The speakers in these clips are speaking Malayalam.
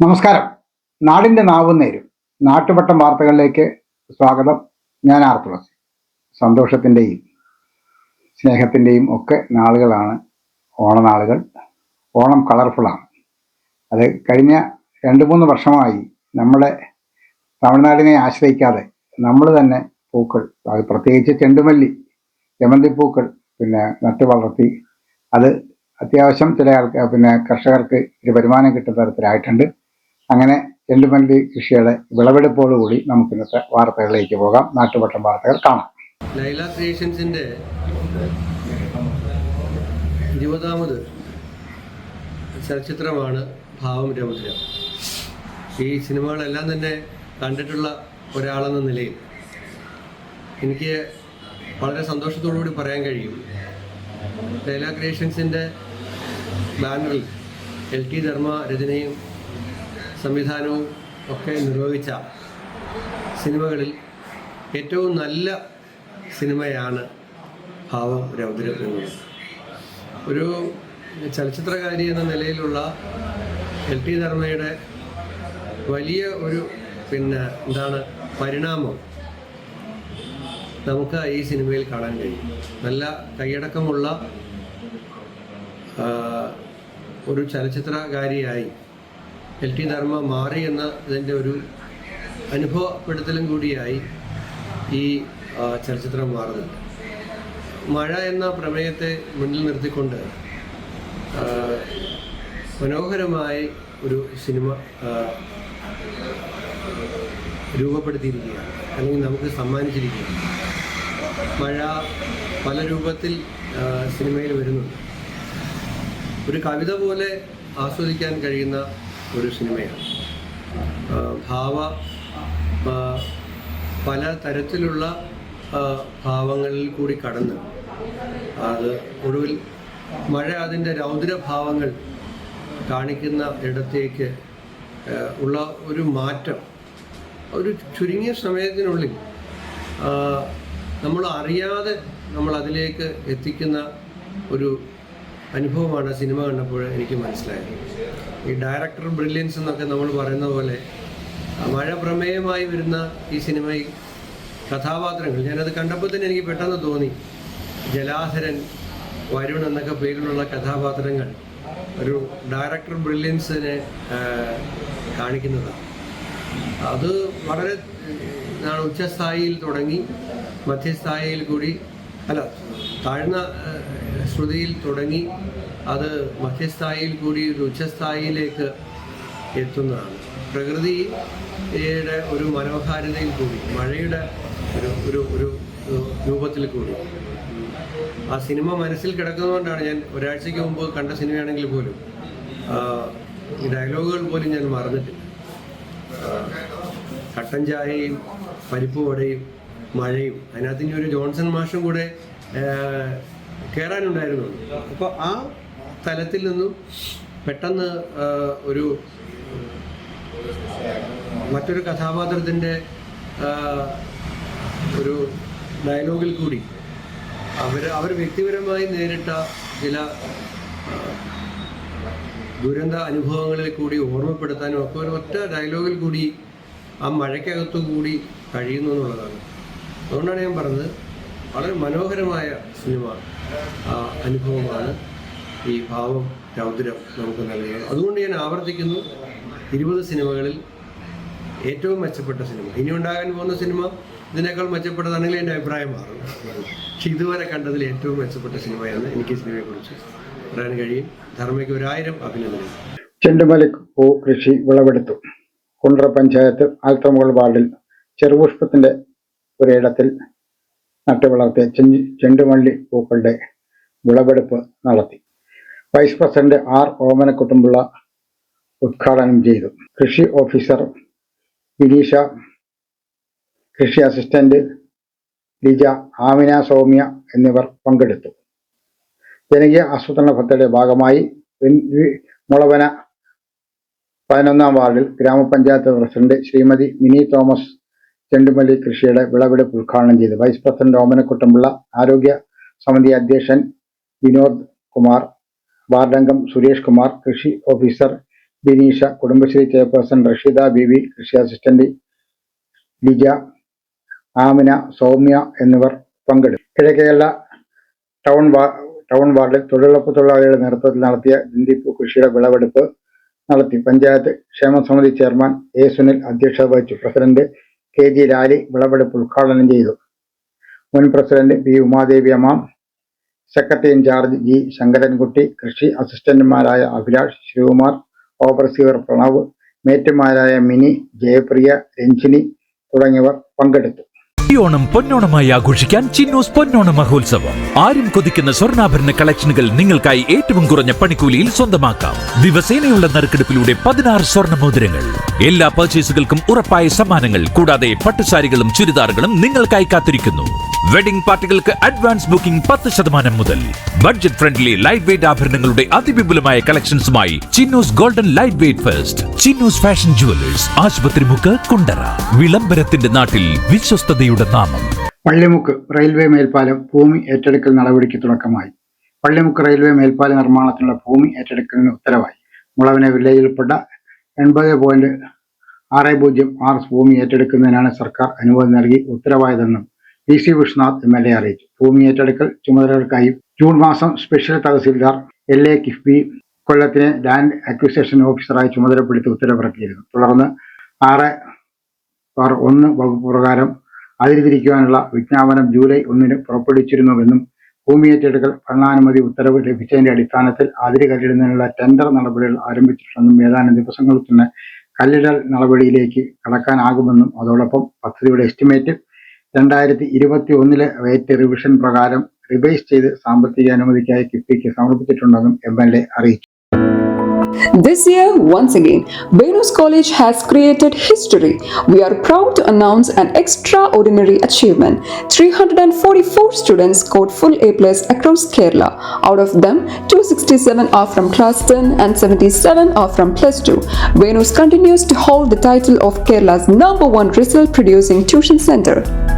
നമസ്കാരം. നാടിന്റെ നാവും നേരും. നാട്ടുവട്ടം വാർത്തകളിലേക്ക് സ്വാഗതം. ഞാൻ ആർ തുളസി. സന്തോഷത്തിന്റെയും സ്നേഹത്തിന്റെയും ഒക്കെ നാളുകളാണ് ഓണനാളുകൾ. ഓണം കളർഫുള്ളാണ് അത് കഴിഞ്ഞ രണ്ട് മൂന്ന് വർഷമായി നമ്മുടെ തമിഴ്നാടിനെ ആശ്രയിക്കാതെ നമ്മൾ തന്നെ പൂക്കൾ അത് പ്രത്യേകിച്ച് ചെണ്ടുമല്ലി ജമന്തിപ്പൂക്കൾ പിന്നെ നട്ടു വളർത്തി അത് അത്യാവശ്യം ചില ആൾക്കാർ പിന്നെ കർഷകർക്ക് ഒരു വരുമാനം കിട്ടുന്ന തരത്തിലായിട്ടുണ്ട്. അങ്ങനെ ചെണ്ടുമല്ലി കൃഷിയുടെ വിളവെടുപ്പോടുകൂടി നമുക്ക് ഇന്നത്തെ വാർത്തകളിലേക്ക് പോകാം. നാട്ടുവട്ടം വാർത്തകൾ കാണാം. ലൈല ക്രിയേഷൻസിന്റെ ഇരുപതാമത് ചലച്ചിത്രമാണ് ഭാവം രമുദ്ര ഈ സിനിമകളെല്ലാം തന്നെ കണ്ടിട്ടുള്ള ഒരാളെന്ന നിലയിൽ എനിക്ക് വളരെ സന്തോഷത്തോടുകൂടി പറയാൻ കഴിയും. ലൈല ക്രിയേഷൻസിന്റെ ബാനറിൽ എൽ ടി ധർമ്മ രചനയും സംവിധാനവും ഒക്കെ നിർവഹിച്ച സിനിമകളിൽ ഏറ്റവും നല്ല സിനിമയാണ് ഭാവം രൗദ്രം എന്നത് ഒരു ചലച്ചിത്രകാരി എന്ന നിലയിലുള്ള എൽ ടി ധർമ്മയുടെ വലിയ ഒരു പിന്നെ എന്താണ് പരിണാമം നമുക്ക് ഈ സിനിമയിൽ കാണാൻ കഴിയും. നല്ല കൈയടക്കമുള്ള ഒരു ചലച്ചിത്രകാരിയായി എൽ ടി ധർമ്മ മാറി എന്ന ഇതിന്റെ ഒരു അനുഭവപ്പെടുത്തലും കൂടിയായി ഈ ചലച്ചിത്രം മാറുന്നുണ്ട് മഴ എന്ന പ്രമേയത്തെ മുന്നിൽ നിർത്തിക്കൊണ്ട് മനോഹരമായി ഒരു സിനിമ രൂപപ്പെടുത്തിയിരിക്കുകയാണ്. അല്ലെങ്കിൽ നമുക്ക് സമ്മാനിച്ചിരിക്കുകയാണ്. മഴ പല രൂപത്തിൽ സിനിമയിൽ വരുന്നുണ്ട്. ഒരു കവിത പോലെ ആസ്വദിക്കാൻ കഴിയുന്ന ഒരു സിനിമയാണ്. ഭാവ പല തരത്തിലുള്ള ഭാവങ്ങളിൽ കൂടി കടന്ന് അത് ഒടുവിൽ മഴ അതിന്റെ രൗദ്രഭാവങ്ങൾ കാണിക്കുന്ന ഇടത്തേക്ക് ഉള്ള ഒരു മാറ്റം ഒരു ചുരുങ്ങിയ സമയത്തിനുള്ളിൽ നമ്മൾ അറിയാതെ നമ്മൾ അതിലേക്ക് എത്തിക്കുന്ന ഒരു അനുഭവമാണ് സിനിമ കണ്ടപ്പോൾ എനിക്ക് മനസ്സിലായത്. ഈ ഡയറക്ടർ ബ്രില്യൻസ് എന്നൊക്കെ നമ്മൾ പറയുന്ന പോലെ മഴ പ്രമേയമായി വരുന്ന ഈ സിനിമയിൽ കഥാപാത്രങ്ങൾ ഞാനത് കണ്ടപ്പോൾ തന്നെ എനിക്ക് പെട്ടെന്ന് തോന്നി ജലാധരൻ വരുൺ എന്നൊക്കെ പേരിലുള്ള കഥാപാത്രങ്ങൾ ഒരു ഡയറക്ടർ ബ്രില്യൻസിനെ കാണിക്കുന്നതാണ്. അത് വളരെ ഉച്ചസ്ഥായിയിൽ തുടങ്ങി മധ്യസ്ഥായിയിൽ കൂടി അല്ല താഴ്ന്ന ശ്രുതിയിൽ തുടങ്ങി അത് മധ്യസ്ഥായിയിൽ കൂടി ഒരു ഉച്ചസ്ഥായിയിലേക്ക് എത്തുന്നതാണ്. പ്രകൃതിയുടെ ഒരു മനോഹാരിതയിൽ കൂടി മഴയുടെ ഒരു ഒരു ഒരു രൂപത്തിൽ കൂടി. ആ സിനിമ മനസ്സിൽ കിടക്കുന്നതുകൊണ്ടാണ് ഞാൻ ഒരാഴ്ചയ്ക്ക് മുമ്പ് കണ്ട സിനിമയാണെങ്കിൽ പോലും ഡയലോഗുകൾ പോലും ഞാൻ മറന്നിട്ടില്ല. കട്ടൻ ചായയും പരിപ്പ് വടയും മഴയും. അതിനകത്ത് ഇനി ഒരു ജോൺസൺ മാഷും കൂടെ കയറാനുണ്ടായിരുന്നു അപ്പോൾ ആ തലത്തിൽ നിന്നും പെട്ടെന്ന് ഒരു മറ്റൊരു കഥാപാത്രത്തിന്റെ ഒരു ഡയലോഗിൽ കൂടി അവർ അവർ വ്യക്തിപരമായി നേരിട്ട ചില ദുരന്ത അനുഭവങ്ങളിൽ കൂടി ഓർമ്മപ്പെടുത്താനും ഒക്കെ ഒരു ഒറ്റ ഡയലോഗിൽ കൂടി ആ മഴയ്ക്കകത്തു കൂടി കഴിയുന്നു എന്നുള്ളതാണ്. അതുകൊണ്ടാണ് ഞാൻ പറഞ്ഞത് വളരെ മനോഹരമായ സിനിമ അനുഭവമാണ് ഈ ഭാവം രൗദ്രം നമുക്ക് നൽകിയത് അതുകൊണ്ട് ഞാൻ ആവർത്തിക്കുന്നു ഇരുപത് സിനിമകളിൽ ഏറ്റവും മെച്ചപ്പെട്ട സിനിമ. ഇനി ഉണ്ടാകാൻ പോകുന്ന സിനിമ ഇതിനേക്കാൾ മെച്ചപ്പെട്ടതാണെങ്കിൽ എന്റെ അഭിപ്രായം മാറും. പക്ഷെ ഇതുവരെ കണ്ടതിൽ ഏറ്റവും മെച്ചപ്പെട്ട സിനിമയാണ് എനിക്ക് ഈ സിനിമയെക്കുറിച്ച് പറയാൻ കഴിയും. ധർമ്മയ്ക്ക് ഒരായിരം അഭിനന്ദനം ചെണ്ടുമല്ലി പൂ കൃഷി വിളവെടുത്തു. കുണ്ട്ര പഞ്ചായത്ത് ആൽത്തമുകൾ വാർഡിൽ ചെറുപുഷ്പത്തിന്റെ ഒരിടത്തിൽ നട്ടുവളർത്തിയ ചെഞ്ച് ചെണ്ടുമല്ലി പൂക്കളുടെ വിളവെടുപ്പ് നടത്തി. വൈസ് പ്രസിഡന്റ് ആർ ഓമനക്കുട്ടുമ്പിള്ള ഉദ്ഘാടനം ചെയ്തു. കൃഷി ഓഫീസർ ഗിരീഷ കൃഷി അസിസ്റ്റന്റ് ലിജ ആമിന സൗമ്യ എന്നിവർ പങ്കെടുത്തു. ജനകീയ ആസൂത്രണ പദ്ധതിയുടെ ഭാഗമായി മുളവന പതിനൊന്നാം വാർഡിൽ ഗ്രാമപഞ്ചായത്ത് പ്രസിഡന്റ് ശ്രീമതി മിനി തോമസ് ചെണ്ടുമല്ലി കൃഷിയുടെ വിളവെടുപ്പ് ഉദ്ഘാടനം ചെയ്തു. വൈസ് പ്രസിഡന്റ് ഓമനക്കുട്ടമ്പിള്ള ആരോഗ്യ സമിതി അധ്യക്ഷൻ വിനോദ് കുമാർ വാർഡംഗം സുരേഷ് കുമാർ കൃഷി ഓഫീസർ ബിനീഷ കുടുംബശ്രീ ചെയർപേഴ്സൺ റഷീദ ബിബി കൃഷി അസിസ്റ്റന്റ് ലിജ ആമിന സൗമ്യ എന്നിവർ പങ്കെടുത്തു. കിഴക്കേല ടൗൺ ടൗൺ വാർഡിൽ തൊഴിലുറപ്പ് തൊഴിലാളികളുടെ നേതൃത്വത്തിൽ നടത്തിയ ദിന്തിപ്പൂ കൃഷിയുടെ വിളവെടുപ്പ് നടത്തി. പഞ്ചായത്ത് ക്ഷേമസമിതി ചെയർമാൻ എ സുനിൽ അധ്യക്ഷത വഹിച്ചു. പ്രസിഡന്റ് കെ ജി ലാലി വിളവെടുപ്പ് ഉദ്ഘാടനം ചെയ്തു. മുൻ president P Umadevi അമ്മാം secretary in charge G Sankarankutty കൃഷി അസിസ്റ്റന്റുമാരായ അഭിലാഷ് ശിവകുമാർ ഓവർസീവർ പ്രണവ് മേറ്റുമാരായ മിനി ജയപ്രിയ രഞ്ജിനി തുടങ്ങിയവർ പങ്കെടുത്തു. ഈ ഓണം പൊന്നോണമായി ആഘോഷിക്കാൻ ചിന്നോസ് പൊന്നോണ മഹോത്സവം. ആരും കൊതിക്കുന്ന സ്വർണാഭരണ കളക്ഷനുകൾ നിങ്ങൾക്കായി ഏറ്റവും കുറഞ്ഞ പണിക്കൂലിയിൽ സ്വന്തമാക്കാം. ദിവസേനയുള്ള നറുക്കെടുപ്പിലൂടെ പതിനാറ് സ്വർണ മോതിരങ്ങൾ എല്ലാ പർച്ചേസുകൾക്കും ഉറപ്പായ സമ്മാനങ്ങൾ കൂടാതെ പട്ടുസാരികളും ചുരിദാറുകളും നിങ്ങൾക്കായി കാത്തിരിക്കുന്നു. വെഡിംഗ് പാർട്ടികൾക്ക് അഡ്വാൻസ് ബുക്കിംഗ് പത്ത് ശതമാനം മുതൽ. ബഡ്ജറ്റ് ഫ്രണ്ട്ലി ലൈറ്റ് വെയ്റ്റ് ആഭരണങ്ങളുടെ അതിവിപുലമായ കളക്ഷൻസുമായി Chinnus golden light weight first Chinnus fashion jewellers ആശുപത്രി മുക്ക് കുണ്ടറ. വിളംബരത്തിന്റെ നാട്ടിൽ വിശ്വസ്തയുടെ നാമം. പള്ളിമുക്ക് റെയിൽവേ മേൽപ്പാലം ഭൂമി ഏറ്റെടുക്കൽ നടപടിക്ക് തുടക്കമായി. പള്ളിമുക്ക് റെയിൽവേ മേൽപ്പാല നിർമ്മാണത്തിനുള്ള ഭൂമി ഏറ്റെടുക്കലിന് ഉത്തരവായി. മുളവിനെ വില്ലേജിൽപ്പെട്ട എൺപത് പോയിന്റ് ആറ് പൂജ്യം ആറ് ഭൂമി ഏറ്റെടുക്കുന്നതിനാണ് സർക്കാർ അനുമതി നൽകി ഉത്തരവായതെന്നും P C Viswanath M L A അറിയിച്ചു. ഭൂമി ഏറ്റെടുക്കൽ ചുമതലകൾക്കായി ജൂൺ മാസം special tahsildar L A KIIFB കൊല്ലത്തിനെ ലാൻഡ് അക്വിസേഷൻ ഓഫീസറായി ചുമതലപ്പെടുത്തി ഉത്തരവിറക്കിയിരുന്നു. തുടർന്ന് ആറ് ആർ ഒന്ന് വകുപ്പ് പ്രകാരം അതിരിതിരിക്കുവാനുള്ള വിജ്ഞാപനം ജൂലൈ ഒന്നിന് പുറപ്പെടുവിച്ചിരുന്നുവെന്നും ഭൂമി ഏറ്റെടുക്കൽ ഭരണാനുമതി ഉത്തരവ് ലഭിച്ചതിന്റെ അടിസ്ഥാനത്തിൽ അതിര് കല്ലിടുന്നതിനുള്ള ടെൻഡർ നടപടികൾ ആരംഭിച്ചിട്ടുണ്ടെന്നും ഏതാനും ദിവസങ്ങളിൽ തന്നെ കല്ലിടൽ നടപടിയിലേക്ക് കടക്കാനാകുമെന്നും അതോടൊപ്പം പദ്ധതിയുടെ എസ്റ്റിമേറ്റ് രണ്ടായിരത്തി ഇരുപത്തി ഒന്നിലെ റേറ്റ് റിവിഷൻ പ്രകാരം റിവൈസ് ചെയ്ത് സാമ്പത്തിക അനുമതിക്കായി കിഫ്ബിക്ക് സമർപ്പിച്ചിട്ടുണ്ടെന്നും എം എൽ എ അറിയിച്ചു This year, once again, Venus College has created history. We are proud to announce an extraordinary achievement. 344 students scored full A plus across Kerala. Out of them, 267 are from class 10 and 77 are from plus 2. Venus continues to hold the title of Kerala's number one result producing tuition center.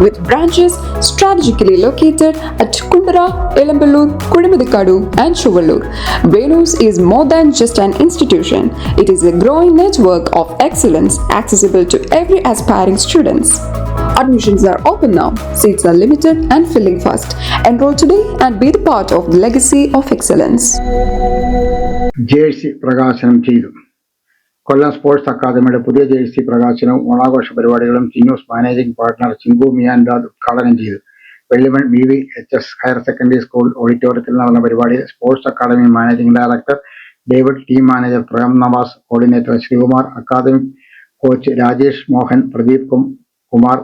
with branches strategically located at Kundara, Elamballur, Kudimadikadu, and Chuvallur. Venus is more than just an institution. It is a growing network of excellence accessible to every aspiring students. Admissions are open now. Seats are limited and filling fast. Enroll today and be the part of the legacy of excellence. Jersey പ്രകാശനം ചെയ്തു കൊല്ലം സ്പോർട്സ് അക്കാദമിയുടെ പുതിയ ജേഴ്സി പ്രകാശനവും ഓണാഘോഷ പരിപാടികളും ചിന്നൂസ് മാനേജിംഗ് പാർട്ണർ ചിങ്കു മിയാൻദാദ് ഉദ്ഘാടനം ചെയ്തു. Vellimon B V H S higher secondary school ഓഡിറ്റോറിയത്തിൽ നടന്ന പരിപാടിയിൽ sports academy managing director David team manager Prem Navas coordinator Sreekumar academy coach Rajesh Mohan Pradeep Kumar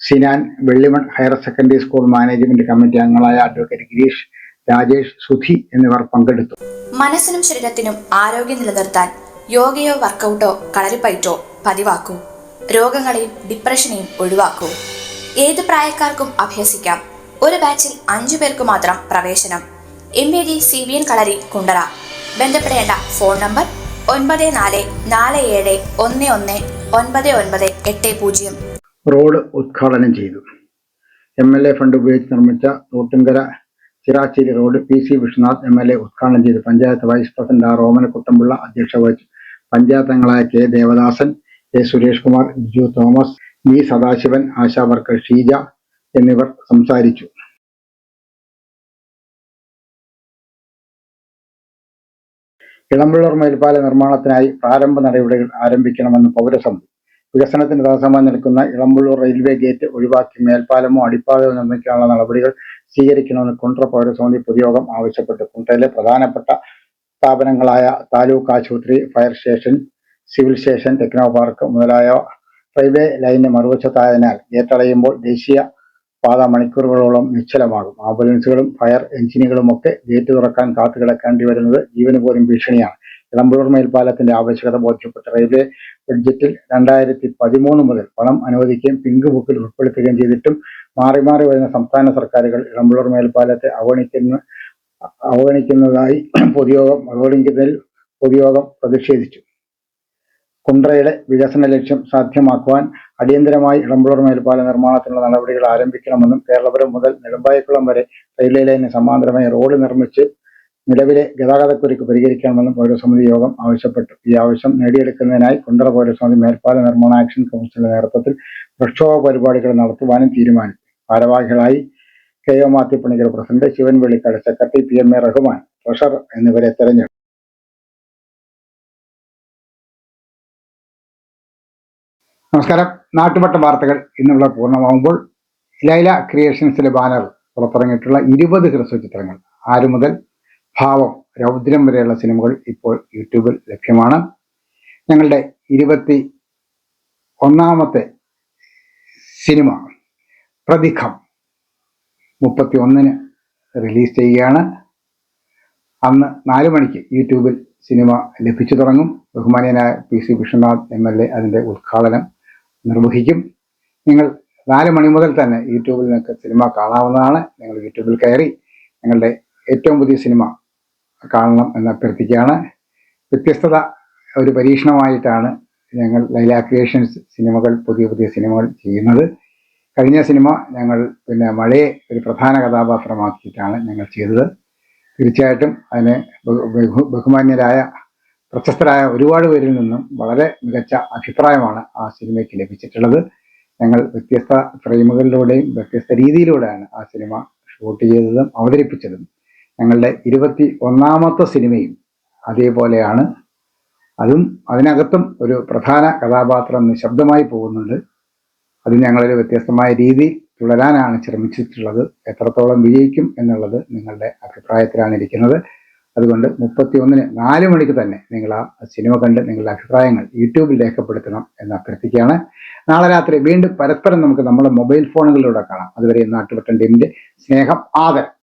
Sinan Vellimon higher secondary school management committee അംഗങ്ങളായ അഡ്വക്കേറ്റ് ഗിരീഷ് രാജേഷ് സുധി എന്നിവർ പങ്കെടുത്തു. മനസ്സിനും ശരീരത്തിനും ആരോഗ്യം നിലനിർത്താൻ യോഗയോ വർക്കൗട്ടോ കളരിപ്പയറ്റോ പതിവാക്കൂ. രോഗങ്ങളെയും ഡിപ്രഷനെയും ഒഴിവാക്കൂ. ഏത് പ്രായക്കാർക്കും അഭ്യസിക്കാം. ഒരു ബാച്ചിൽ അഞ്ചു പേർക്ക് മാത്രം പ്രവേശനം. M A D C V N kalari Kundara. ബന്ധപ്പെടേണ്ട ഫോൺ നമ്പർ ഒൻപത് നാല് നാല് ഏഴ് ഒന്ന് ഒന്ന് ഒൻപത് ഒൻപത് എട്ട് പൂജ്യം. റോഡ് ഉദ്ഘാടനം ചെയ്തു. എം എൽ എ ഫണ്ട് ഉപയോഗിച്ച് നിർമ്മിച്ച Thottunkara Chiracheri road P C Viswanath M L A ഉദ്ഘാടനം ചെയ്തു. Panchayat vice president R Kuttampulla അധ്യക്ഷ വഹിച്ചു. പഞ്ചായത്ത് അംഗങ്ങളായ K Devadasan K Suresh Kumar ജു Thomas V Sadasivan Asha worker Sheeja എന്നിവർ സംസാരിച്ചു. ഇളമ്പുള്ളൂർ മേൽപ്പാല നിർമ്മാണത്തിനായി പ്രാരംഭ നടപടികൾ ആരംഭിക്കണമെന്ന് പൗരസമിതി. വികസനത്തിന് തടസ്സമായി നിൽക്കുന്ന ഇളമ്പുള്ളൂർ റെയിൽവേ ഗേറ്റ് ഒഴിവാക്കി മേൽപ്പാലമോ അടിപ്പാതയോ നിർമ്മിക്കാനുള്ള നടപടികൾ സ്വീകരിക്കണമെന്ന് കുണ്ട്ര പൗരസമിതി പൊതുയോഗം ആവശ്യപ്പെട്ടു കുണ്ട്രയിലെ പ്രധാനപ്പെട്ട സ്ഥാപനങ്ങളായ താലൂക്ക് ആശുപത്രി fire station civil station techno park മുതലായ റെയിൽവേ ലൈനിന് മറുവശത്തായതിനാൽ ഏത്തളയുമ്പോൾ ദേശീയ പാത മണിക്കൂറുകളോളം നിശ്ചലമാകും. ആംബുലൻസുകളും ഫയർ എഞ്ചിനുകളുമൊക്കെ ഗേറ്റ് തുറക്കാൻ കാത്തുകിടക്കേണ്ടി വരുന്നത് ജീവന് പോലും ഭീഷണിയാണ്. ഇളമ്പൂർ മേൽപ്പാലത്തിന്റെ ആവശ്യകത ബോധ്യപ്പെട്ട റെയിൽവേ ബഡ്ജറ്റിൽ രണ്ടായിരത്തി പതിമൂന്ന് മുതൽ പണം അനുവദിക്കുകയും പിങ്ക് ബുക്കിൽ ഉൾപ്പെടുത്തുകയും ചെയ്തിട്ടും മാറി മാറി വരുന്ന സംസ്ഥാന സർക്കാരുകൾ ഇളമ്പൂർ മേൽപ്പാലത്തെ അവഗണിക്കുന്ന അവഗണിക്കുന്നതായി പൊതുയോഗം അവഗണിക്കുന്നതിൽ പൊതുയോഗം പ്രതിഷേധിച്ചു. കുണ്ട്രയുടെ വികസന ലക്ഷ്യം സാധ്യമാക്കുവാൻ അടിയന്തരമായി ഇളമ്പുളർ മേൽപ്പാല നിർമ്മാണത്തിനുള്ള നടപടികൾ ആരംഭിക്കണമെന്നും കേരളപുരം മുതൽ നെടുമ്പായക്കുളം വരെ റെയിൽവേ ലൈനിന് സമാന്തരമായി റോഡ് നിർമ്മിച്ച് നിലവിലെ ഗതാഗതക്കുരുക്ക് പരിഹരിക്കണമെന്നും പൗരസമിതി യോഗം ആവശ്യപ്പെട്ടു. ഈ ആവശ്യം നേടിയെടുക്കുന്നതിനായി കുണ്ടറ പൗരസമിതി മേൽപ്പാല നിർമ്മാണ ആക്ഷൻ കൗൺസിലിന്റെ നേതൃത്വത്തിൽ പ്രക്ഷോഭ പരിപാടികൾ നടത്തുവാനും തീരുമാനിച്ചു. ഭാരവാഹികളായി K O Mathyapanicker president Sivan Vellikkad secretary P M A Rahman treasurer എന്നിവരെ തെരഞ്ഞെടുത്തു. നമസ്കാരം. നാട്ടുപട്ട വാർത്തകൾ ഇന്നുള്ള പൂർണമാകുമ്പോൾ ലൈല ക്രിയേഷൻസിലെ ബാനർ പുറത്തിറങ്ങിയിട്ടുള്ള ഇരുപത് ഹ്രസ്വ ചിത്രങ്ങൾ. ആറ് മുതൽ ഭാവം രൗദ്രം വരെയുള്ള സിനിമകൾ ഇപ്പോൾ യൂട്യൂബിൽ ലഭ്യമാണ്. ഞങ്ങളുടെ ഇരുപത്തി ഒന്നാമത്തെ സിനിമ പ്രതിഖം മുപ്പത്തി ഒന്നിന് റിലീസ് ചെയ്യുകയാണ്. അന്ന് നാല് മണിക്ക് യൂട്യൂബിൽ സിനിമ ലഭിച്ചു തുടങ്ങും. ബഹുമാനീയനായ P C Viswanath M L A അതിന്റെ ഉദ്ഘാടനം നിർവഹിക്കും. നിങ്ങൾ നാല് മണി മുതൽ തന്നെ യൂട്യൂബിൽ നിങ്ങൾക്ക് സിനിമ കാണാവുന്നതാണ്. നിങ്ങൾ യൂട്യൂബിൽ കയറി നിങ്ങളുടെ ഏറ്റവും പുതിയ സിനിമ കാണണം എന്ന് അഭ്യർത്ഥിക്കുകയാണ്. വ്യത്യസ്തത ഒരു പരീക്ഷണമായിട്ടാണ് ഞങ്ങൾ ലൈല ക്രിയേഷൻസ് സിനിമകൾ പുതിയ പുതിയ സിനിമകൾ ചെയ്യുന്നത്. കഴിഞ്ഞ സിനിമ ഞങ്ങൾ പിന്നെ മഴയെ ഒരു പ്രധാന കഥാപാത്രമാക്കിയിട്ടാണ് ഞങ്ങൾ ചെയ്തത്. തീർച്ചയായിട്ടും അതിന് ബഹു- ബഹു- ബഹുമാന്യരായ പ്രശസ്തരായ ഒരുപാട് പേരിൽ നിന്നും വളരെ മികച്ച അഭിപ്രായമാണ് ആ സിനിമയ്ക്ക് ലഭിച്ചിട്ടുള്ളത്. ഞങ്ങൾ വ്യത്യസ്ത ഫ്രെയിമുകളിലൂടെയും വ്യത്യസ്ത രീതിയിലൂടെയാണ് ആ സിനിമ ഷൂട്ട് ചെയ്തതും അവതരിപ്പിച്ചതും. ഞങ്ങളുടെ ഇരുപത്തി ഒന്നാമത്തെ സിനിമയും അതേപോലെയാണ്. അതും അതിനകത്തും ഒരു പ്രധാന കഥാപാത്രം നിശബ്ദമായി പോകുന്നുണ്ട്. അത് ഞങ്ങളൊരു വ്യത്യസ്തമായ രീതി തുടരാനാണ് ശ്രമിച്ചിട്ടുള്ളത്. എത്രത്തോളം വിജയിക്കും എന്നുള്ളത് നിങ്ങളുടെ അഭിപ്രായത്തിലാണ് ഇരിക്കുന്നത്. അതുകൊണ്ട് മുപ്പത്തി ഒന്നിന് നാല് മണിക്ക് തന്നെ നിങ്ങൾ ആ സിനിമ കണ്ട് നിങ്ങളുടെ അഭിപ്രായങ്ങൾ യൂട്യൂബിൽ രേഖപ്പെടുത്തണം എന്ന് അഭ്യർത്ഥിക്കുകയാണ്. നാളെ രാത്രി വീണ്ടും പരസ്പരം നമുക്ക് നമ്മുടെ മൊബൈൽ ഫോണുകളിലൂടെ കാണാം. അതുവരെ നാട്ടുപെട്ടൻ ടീമിന്റെ സ്നേഹം ആദരം